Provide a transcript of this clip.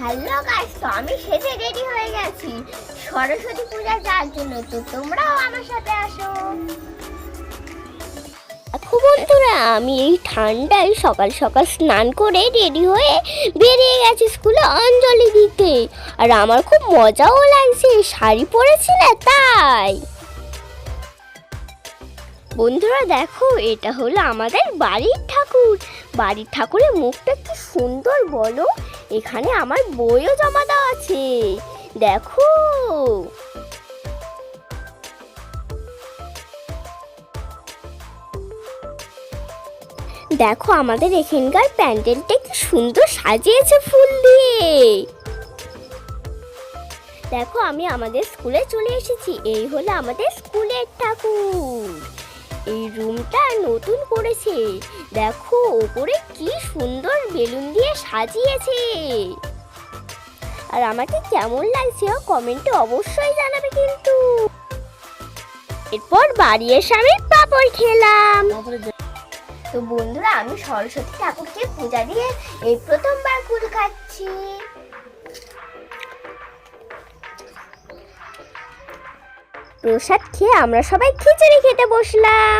Hello guys তো আমি সেজে রেডি হয়ে গেছি। সরস্বতী পূজা যাওয়ার জন্য, তো তোমরাও আমার সাথে আসো। বন্ধুরা, আমি এই ঠান্ডায় সকাল সকাল স্নান করে রেডি হয়ে বেরিয়ে গেছি স্কুলে অঞ্জলি দিতে। আর আমার খুব মজাও লাগছে, শাড়ি পরেছি না তাই। বন্ধুরা দেখো, এটা হলো আমাদের বাড়ির ঠাকুর। বাড়ির ঠাকুরের মুখটা কি সুন্দর বলো? এখানে আমার বইও জমা দেওয়া আছে। দেখো। দেখো আমাদের এখানকার প্যান্ডেলটা কি সুন্দর সাজিয়েছে ফুল দিয়ে। দেখো আমি আমাদের স্কুলে চলে এসেছি। এই হলো আমাদের স্কুলের ঠাকুর। এই রুমটা নতুন করেছে। দেখো, ওপরে কি সুন্দর বেলুন দিয়ে সাজিয়েছে। আর আমাকে কেমন লাগছে কমেন্টে অবশ্যই জানাবে কিন্তু। এরপর বাড়ি এসে আমি পাপড় খেলাম। তো বন্ধুরা, আমি সরস্বতী ঠাকুরকে পূজা দিয়ে এই প্রথমবার কুল খাচ্ছি। প্রসাদ খেয়ে আমরা সবাই খিচুড়ি খেতে বসলাম।